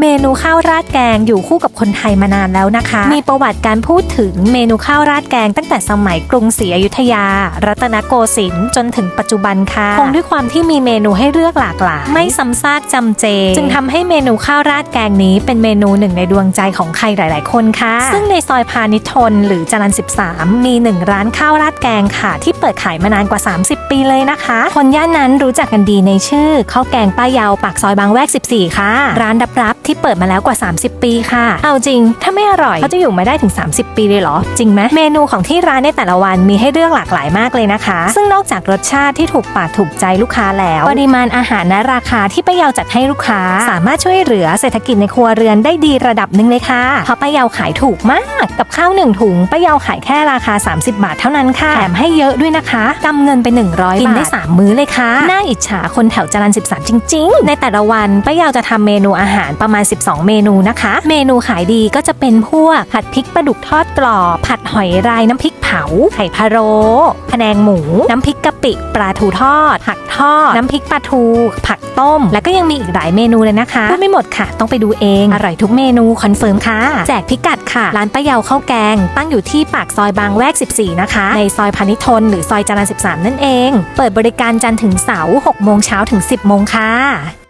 เมนูข้าวราดแกงอยู่คู่กับคนไทยมานานแล้วนะคะ มีประวัติการพูดถึงเมนูข้าวราดแกงตั้งแต่สมัยกรุงศรีอยุธยา รัตนโกสินทร์จนถึงปัจจุบันค่ะ คงด้วยความที่มีเมนูให้เลือกหลากหลาย ไม่ซ้ำซากจำเจ จึงทำให้เมนูข้าวราดแกงนี้เป็นเมนูหนึ่งในดวงใจของใครหลาย ๆ คนค่ะ ซึ่งในซอยพาณิชย์ทนหรือจรัญ13 มีหนึ่งร้านข้าวราดแกงค่ะ ที่เปิดขายมานานกว่า 30 ปีเลยนะคะ คนย่านนั้นรู้จักกันดีในชื่อข้าวแกงป้ายาวปากซอยบางแวก 14 ค่ะ ร้านรับๆที่เปิดมาแล้วกว่า 30 ปีค่ะ เอาจริง ถ้าไม่อร่อยเขาจะอยู่มาได้ถึง 30 ปีเลยเหรอ จริงไหมเมนูของที่ร้านในแต่ละวันมีให้เลือกหลากหลายมากเลยนะคะ ซึ่งนอกจากรสชาติที่ถูกปากถูกใจลูกค้าแล้ว ปริมาณอาหารและราคาที่ป้ายาวจัดให้ลูกค้า สามารถช่วยเหลือเศรษฐกิจในครัวเรือนได้ดีระดับหนึ่งเลยค่ะเพราะป้ายาวขายถูกมาก กับข้าวหนึ่งถุงป้ายาวขายแค่ราคา 30 บาทเท่านั้นค่ะแถมให้เยอะด้วยนะคะกำเงินไป 100กินได้3มื้อเลยค่ะน่าอิจฉาคนแถวจรัญ13 จริง ๆ ในแต่ละวันป้ายาวจะทำเมนูอาหารประมาณ 12 เมนูนะคะ เมนูขายดีก็จะเป็นพวกผัดพริกปลาดุกทอดกรอบผัดหอยรายน้ำพริกเผา ไข่พะโล้พะแนงหมู น้ำพริกกะปิ ปลาทูทอด ผักทอด น้ำพริกปลาทู ผักต้ม แล้วก็ยังมีอีกหลายเมนูเลยนะคะพูดไม่หมดค่ะ ต้องไปดูเอง อร่อยทุกเมนูคอนเฟิร์มค่ะ แจกพิกัดค่ะ ร้านป้าเยาข้าวแกง ตั้งอยู่ที่ปากซอยบางแวก 14 นะคะ ในซอยพานิชย์ทนหรือซอยจรัญ13 นั่นเอง เปิดบริการจันทร์ถึงเสาร์6โมงเช้าถึง 10โมงค่ะ